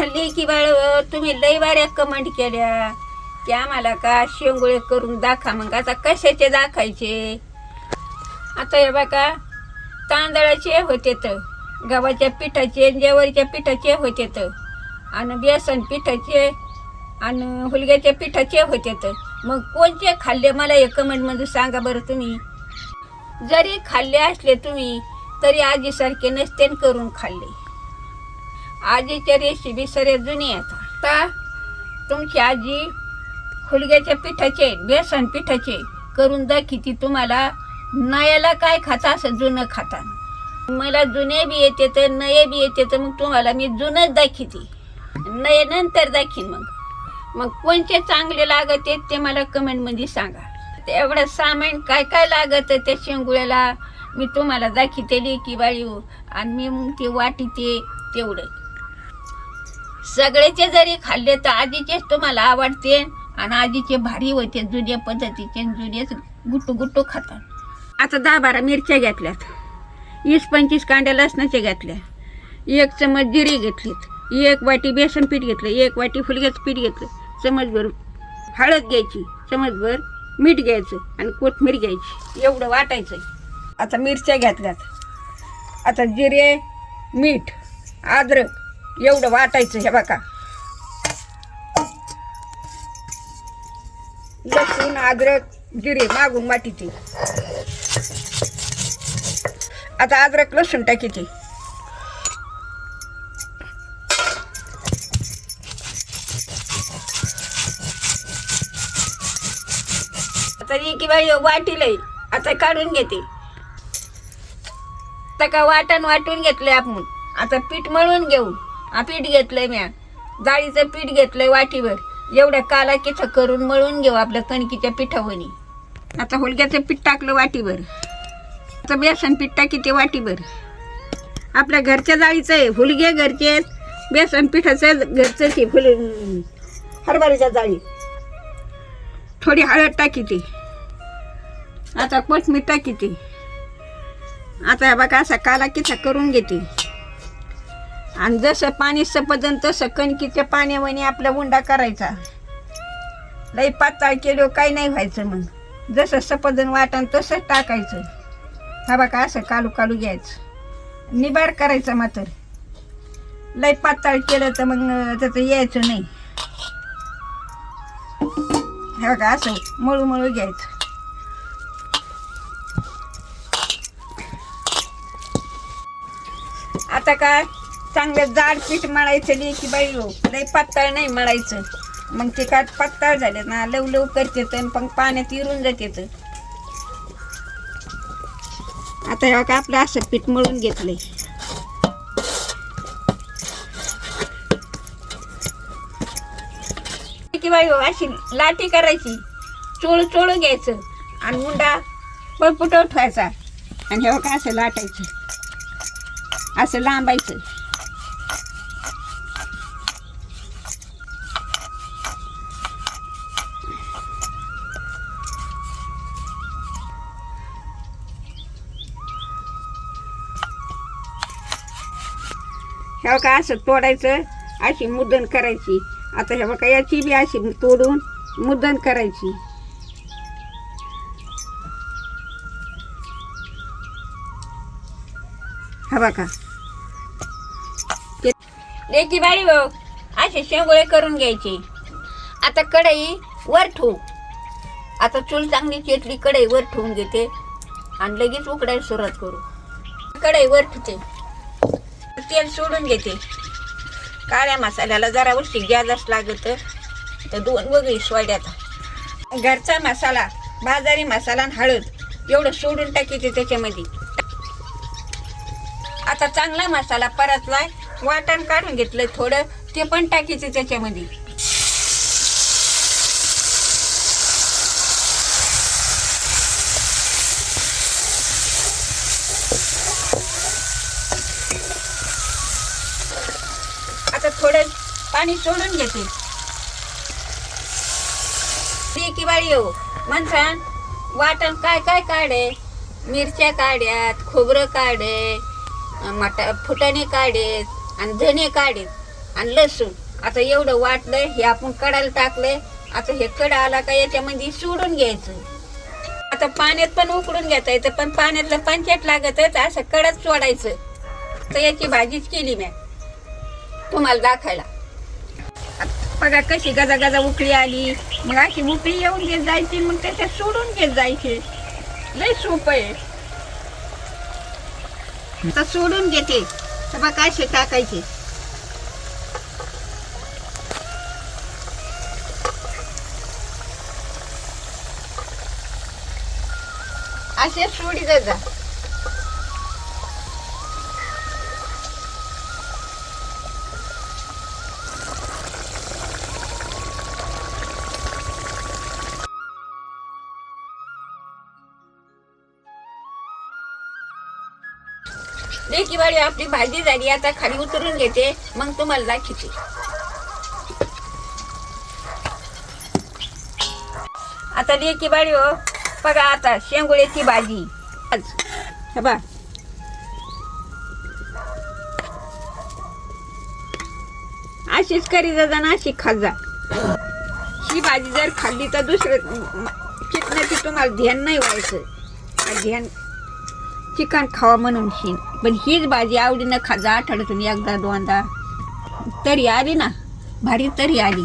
लेकी बाळ तुम्ही लई बाऱ्या कमेंट केल्या. की आम्हाला का शेंगोळे करून दाखा मग आता कशाचे दाखायचे? आता हे बघा तांदळाचे होते तर गव्हाच्या पिठाचे जेवरीच्या पिठाचे होते तर आणि बेसन पिठाचे आणि हुलग्याच्या पिठाचे होते तर मग कोणते खाल्ले? मला हे कमेंटमध्ये सांगा बरं तुम्ही. जरी खाल्ले असले तुम्ही तरी आजीसारखे नसते करून खाल्ले. आजीच्या रेसिपी सरे जुनी आहेत. आता तुमची आजी खुलग्याच्या पिठाचे बेसन पिठाचे करून दाखी तुम्हाला नयाला काय खाता असं जुनं खाता. मला जुने बी येते तर नये बी येते तर मग तुम्हाला मी जुनंच दाखिती नये नंतर दाखीन मग. मग कोणते चांगले लागत आहेत ते मला कमेंटमध्ये सांगा. तेवढं सामान काय काय लागत त्या शेंगुळ्याला मी तुम्हाला दाखितेली की बाई आणि मी मग ते वाटीते तेवढं. सगळ्याचे जरी खाल्ले तर आधीचेच तुम्हाला आवडते आणि आधीचे भारी होते जुन्या पद्धतीचे जुनेच गुट्टू गुट्टू खातात. आता दहा बारा मिरच्या घेतल्यात. वीस पंचवीस कांड्या लसणाच्या घेतल्या. एक चमच जिरी घेतलीत. एक वाटी बेसन पीठ घेतलं. एक वाटी फुलग्याचं पीठ घेतलं. चमचभर हळद घ्यायची. चमचभर मीठ घ्यायचं आणि कोथमीर घ्यायची. एवढं वाटायचं आता मिरच्या घेतल्यात. आता जिरे मीठ अद्रक एवढं वाटायचं हे बघा. लसूण अद्रक जिरे मागून वाटीचे आता अद्रक लसूण टाकीचे आता की बाई वाटीलय आता काढून घेते. तका का वाटण वाटून घेतले आपण. आता पीठ मळून घेऊ. हा पीठ घेतलंय म्या. डाळीचं पीठ घेतलंय वाटीभर. एवढ्या काला किथं करून मळून घेऊ आपल्या कणकीच्या पिठावणी आता हुलग्याचं पीठ टाकलं वाटीभर. आता बेसन पीठ टाकी ते वाटीभर. आपल्या घरच्या जाळीचं आहे हुलगे घरचे आहेत. बेसन पिठाचं घरचं ते फुल हरभऱ्याच्या जाळी. थोडी हळद टाकी ती आता कोथमीर टाकी ती आता बघा असा काला किचा करून घेते. आणि जसं पाणी सपदन तसं कणकीच्या पाण्यावानी आपला उंडा करायचा. लई पातळ केलो काही नाही व्हायचं मग. जसं सपदन वाटण तसंच टाकायचं. हा का असं कालू कालू घ्यायचं. निबार करायचं मात्र. लई पातळ केलं तर मग त्याचं यायचं नाही. हे बघा असं मळू मळू घ्यायचं. आता काय? चांगलं जाड पीठ मळायचं नाही की बाई हो लई पातळ नाही मळायचं. मग ते काय पातळ झाले ना लव लव करते तर पण पाण्यात इरून जाते तर आता हे का आपलं असं पीठ मळून घेतलंय. की बाई हो अशी लाटी करायची. चोळू चोळू घ्यायचं आणि मुंडा पळपुटव ठेवायचा. आणि हे का असं लाटायचं. असं लांबायचं. हे का असं तोडायचं? अशी मुद्दण करायची. आता हे बघा याची बी अशी तोडून मुद्दण करायची. हा बघा. लेकी बाळी भाऊ हो, असे शेंगोळे करून घ्यायचे. आता कढई वर ठेवू. आता चूल चांगली चेटली कढई वर ठेवून घेते आणि लगेच उकडायला सुरुवात करू. कढई वर ठेवते. तेल सोडून घेते. काळ्या मसाल्याला जरा उष्टी गॅसच लागत. तर दोन वगळी सोड्यात. घरचा मसाला बाजारी मसाला आणि हळद एवढं सोडून टाकायचे त्याच्यामध्ये. आता चांगला मसाला परतलाय. वाटण काढून घेतलं थोडं ते पण टाकायचं त्याच्यामध्ये. आता थोडं पाणी सोडून घेते. की बाळी हो, येऊ म्हणसान वाटण काय काय काढे मिरच्या काढ्यात खोबरं काढे मटा फुटाणे काढेत आणि धने काढेत आणि लसूण. आता एवढं वाटलंय हे आपण कडायला टाकलंय आता हे कडा आला का याच्यामध्ये सोडून घ्यायचं. आता पाण्यात पण उकडून घ्यायचं येतं पण पाण्यातलं पंचायत लागतच असं कडच सोडायचं. तर याची भाजीच केली मी. तुम्हाला दाखायला बघा कशी गजा गजा उकळी आली. मग अशी उकळी येऊन घेत जायची मग त्याच्यात सोडून घेत जायचे. लय सोपं आहे. तर सोडून घेते. तर बघा असे टाकायचे. असे सोडी जा लेकी बाळी आपली भाजी झाली आता खाली उतरून घेते मग तुम्हाला दाखवते. आता लेकी बाळी हो बघा आता शेंगुळ्याची भाजी. आज. बा अशीच करी जा ना अशी खात जा. ही भाजी जर खाल्ली तर दुसरं चिकनाची तुम्हाला ध्यान नाही व्हायचं. ध्यान चिकन खावा म्हणून शी पण हीच भाजी आवडीनं खाजा आठवड्यातून एकदा दोनदा. तरी आली ना. भारी तरी आली.